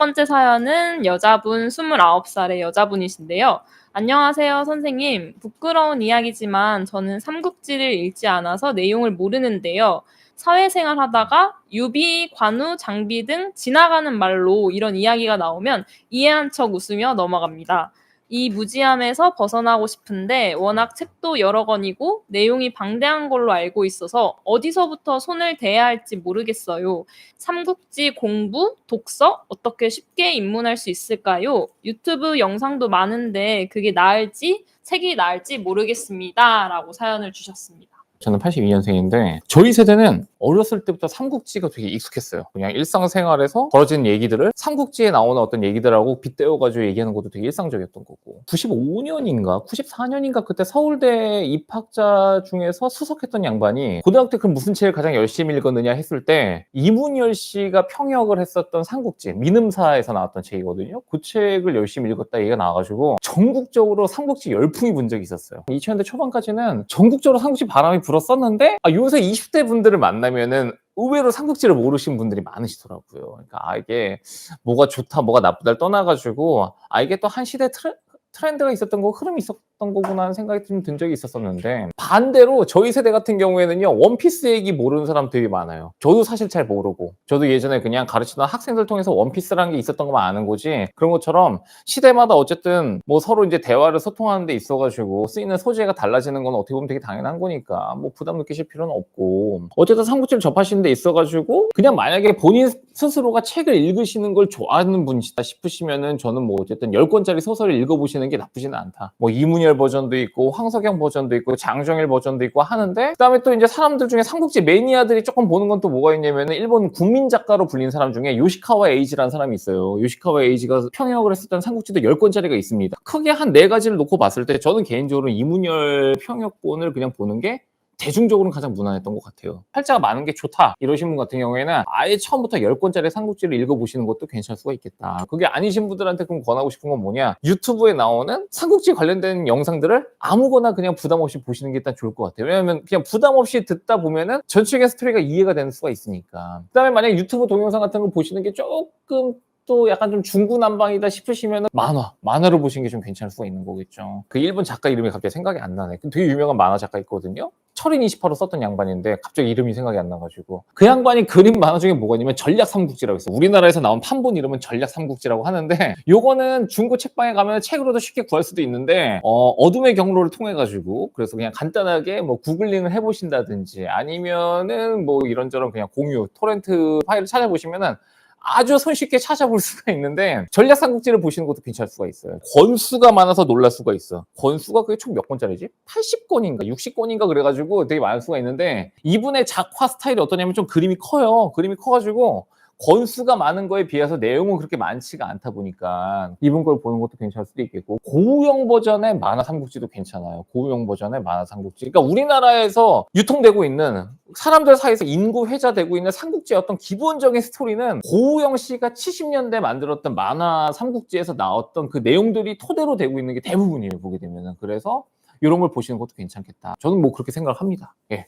번째 사연은 여자분 29살의 여자분이신데요. 안녕하세요, 선생님. 부끄러운 이야기지만 저는 삼국지를 읽지 않아서 내용을 모르는데요. 사회생활 하다가 유비, 관우, 장비 등 지나가는 말로 이런 이야기가 나오면 이해한 척 웃으며 넘어갑니다. 이 무지함에서 벗어나고 싶은데 워낙 책도 여러 권이고 내용이 방대한 걸로 알고 있어서 어디서부터 손을 대야 할지 모르겠어요. 삼국지 공부, 독서 어떻게 쉽게 입문할 수 있을까요? 유튜브 영상도 많은데 그게 나을지 책이 나을지 모르겠습니다. 라고 사연을 주셨습니다. 저는 82년생인데 저희 세대는 어렸을 때부터 삼국지가 되게 익숙했어요. 그냥 일상생활에서 벌어진 얘기들을 삼국지에 나오는 어떤 얘기들하고 빗대어가지고 얘기하는 것도 되게 일상적이었던 거고 95년인가 94년인가 그때 서울대 입학자 중에서 수석했던 양반이 고등학교 때 그럼 무슨 책을 가장 열심히 읽었느냐 했을 때 이문열 씨가 평역을 했었던 삼국지 민음사에서 나왔던 책이거든요. 그 책을 열심히 읽었다 얘기가 나와가지고 전국적으로 삼국지 열풍이 분 적이 있었어요. 2000년대 초반까지는 전국적으로 삼국지 바람이 불었었는데 아, 요새 20대 분들을 만나 면은 의외로 삼국지를 모르시는 분들이 많으시더라고요. 그러니까 아 이게 뭐가 좋다, 뭐가 나쁘다를 떠나가지고 아 이게 또 한 시대 트렌, 트렌드가 있었던 거, 흐름이 있었던 거구나 하는 생각이 좀 든 적이 있었었는데 반대로 저희 세대 같은 경우에는요 원피스 얘기 모르는 사람 되게 많아요. 저도 사실 잘 모르고 저도 예전에 그냥 가르치던 학생들 통해서 원피스라는 게 있었던 것만 아는 거지 그런 것처럼 시대마다 어쨌든 뭐 서로 이제 대화를 소통하는 데 있어가지고 쓰이는 소재가 달라지는 건 어떻게 보면 되게 당연한 거니까 뭐 부담 느끼실 필요는 없고 어쨌든 삼국지를 접하시는 데 있어가지고 그냥 만약에 본인 스스로가 책을 읽으시는 걸 좋아하는 분이시다 싶으시면은 저는 뭐 어쨌든 10권짜리 소설을 읽어보시는 게 나쁘지는 않다. 뭐 이문열 버전도 있고 황석영 버전도 있고 장정일 버전도 있고 하는데 그다음에 또 이제 사람들 중에 삼국지 매니아들이 조금 보는 건 또 뭐가 있냐면은 일본 국민 작가로 불린 사람 중에 요시카와 에이지라는 사람이 있어요. 요시카와 에이지가 평역을 했었던 삼국지도 10권짜리가 있습니다. 크게 한 네 가지를 놓고 봤을 때 저는 개인적으로 이문열 평역본을 그냥 보는 게 대중적으로는 가장 무난했던 것 같아요. 팔자가 많은 게 좋다 이러신 분 같은 경우에는 아예 처음부터 10권짜리 삼국지를 읽어보시는 것도 괜찮을 수가 있겠다. 그게 아니신 분들한테 그럼 권하고 싶은 건 뭐냐 유튜브에 나오는 삼국지 관련된 영상들을 아무거나 그냥 부담 없이 보시는 게 일단 좋을 것 같아요. 왜냐하면 그냥 부담 없이 듣다 보면은 전체적인 스토리가 이해가 되는 수가 있으니까. 그 다음에 만약 유튜브 동영상 같은 걸 보시는 게 조금 또 약간 좀 중구난방이다 싶으시면 만화, 만화로 보시는 게 좀 괜찮을 수가 있는 거겠죠. 그 일본 작가 이름이 갑자기 생각이 안 나네. 되게 유명한 만화 작가 있거든요. 철인 28호 썼던 양반인데 갑자기 이름이 생각이 안 나가지고 그 양반이 그린 만화 중에 뭐가 있냐면 전략 삼국지라고 있어. 우리나라에서 나온 판본 이름은 전략 삼국지라고 하는데 요거는 중고 책방에 가면 책으로도 쉽게 구할 수도 있는데 어, 어둠의 경로를 통해 가지고 그래서 그냥 간단하게 뭐 구글링을 해보신다든지 아니면은 뭐 이런저런 그냥 공유 토렌트 파일을 찾아보시면은 아주 손쉽게 찾아볼 수가 있는데 전략 삼국지를 보시는 것도 괜찮을 수가 있어요. 권수가 많아서 놀랄 수가 있어. 권수가 그게 총 몇 권짜리지? 80권인가 60권인가 그래가지고 되게 많을 수가 있는데 이분의 작화 스타일이 어떠냐면 좀 그림이 커요. 그림이 커가지고 권수가 많은 거에 비해서 내용은 그렇게 많지가 않다 보니까 이분 걸 보는 것도 괜찮을 수도 있겠고 고우영 버전의 만화 삼국지도 괜찮아요. 고우영 버전의 만화 삼국지. 그러니까 우리나라에서 유통되고 있는 사람들 사이에서 인구 회자되고 있는 삼국지의 어떤 기본적인 스토리는 고우영 씨가 70년대 만들었던 만화 삼국지에서 나왔던 그 내용들이 토대로 되고 있는 게 대부분이에요. 보게 되면은 그래서 이런 걸 보시는 것도 괜찮겠다. 저는 뭐 그렇게 생각을 합니다. 예.